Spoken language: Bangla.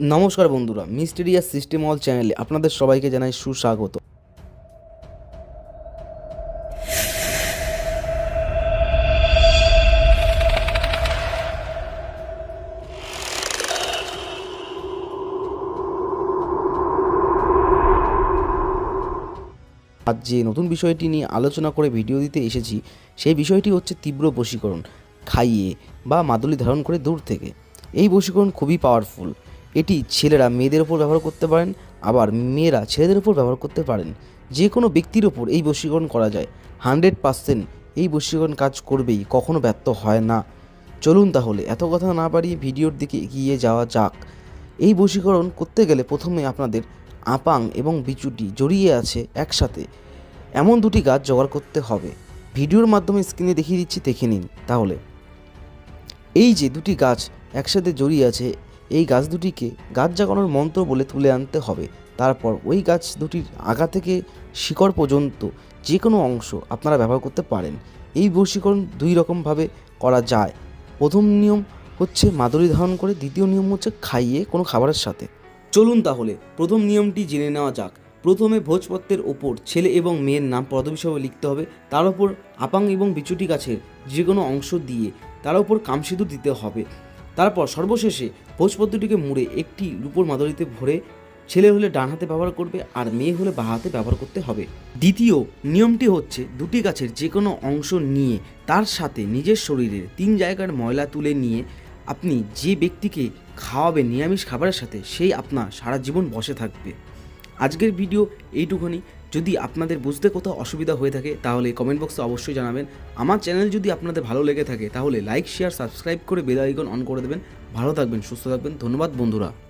নমস্কার বন্ধুরা, মিস্টেরিয়াস সিস্টেম অল চ্যানেলে আপনাদের সবাইকে জানাই সুস্বাগত। আজ যে নতুন বিষয়টি নিয়ে আলোচনা করে ভিডিও দিতে এসেছি, সেই বিষয়টি হচ্ছে তীব্র বশীকরণ, খাইয়ে বা মাদুলি ধারণ করে দূর থেকে। এই বশীকরণ খুবই পাওয়ারফুল এটি ছেলেরা মেয়েদের ওপর ব্যবহার করতে পারেন, আবার মেয়েরা ছেলেদের ওপর ব্যবহার করতে পারেন। যে কোনো ব্যক্তির ওপর এই বশীকরণ করা যায়। হান্ড্রেড পার্সেন্ট এই বশীকরণ কাজ করবেই, কখনো ব্যর্থ হয় না। চলুন তাহলে, এত কথা না বাড়িয়ে ভিডিওর দিকে এগিয়ে যাওয়া যাক। এই বশীকরণ করতে গেলে প্রথমে আপনাদের আপাং এবং বিচুটি জড়িয়ে আছে একসাথে। এমন দুটি গাছ জোগাড় করতে হবে। ভিডিওর মাধ্যমে স্ক্রিনে দেখিয়ে দিচ্ছি, দেখে নিন। তাহলে, এই যে দুটি গাছ একসাথে জড়িয়ে আছে এই গাছ দুটিকে গাছ জাগানোর মন্ত্র বলে তুলে আনতে হবে। তারপর ওই গাছ দুটির আগা থেকে শিকড় পর্যন্ত যে কোনো অংশ আপনারা ব্যবহার করতে পারেন। এই বশীকরণ দুই রকমভাবে করা যায়। প্রথম নিয়ম হচ্ছে মাদুরি ধারণ করে, দ্বিতীয় নিয়ম হচ্ছে খাইয়ে কোনো খাবারের সাথে। চলুন তাহলে প্রথম নিয়মটি জেনে নেওয়া যাক। প্রথমে ভোজপত্রের ওপর ছেলে এবং মেয়ের নাম পদবী হিসাবে লিখতে হবে। তার ওপর আপাং এবং বিচুটি গাছের যে কোনো অংশ দিয়ে তার ওপর কামসিঁদুর দিতে হবে। তারপর সর্বশেষে ভোজপত্রটিকে মুড়ে একটি রূপোর মাদলিতে ভরে ছেলে হলে ডান হাতে ব্যবহার করবে আর মেয়ে হলে বা হাতে ব্যবহার করতে হবে। দ্বিতীয় নিয়মটি হচ্ছে দুটি গাছের যে কোনো অংশ নিয়ে তার সাথে নিজের শরীরের তিন জায়গার ময়লা তুলে নিয়ে আপনি যে ব্যক্তিকে খাওয়াবে নিরামিষ খাবারের সাথে, সেই আপনার সারা জীবন বসে থাকবে। আজকের ভিডিও এইটুকুনি। যদি আপনাদের বুঝতে কোথাও অসুবিধা হয়ে থাকে, তাহলে কমেন্ট বক্সে অবশ্যই জানাবেন। আমার চ্যানেল যদি আপনাদের ভালো লেগে থাকে, তাহলে লাইক শেয়ার সাবস্ক্রাইব করে বেল আইকন অন করে দেবেন। ভালো থাকবেন, সুস্থ থাকবেন। ধন্যবাদ, বন্ধুরা।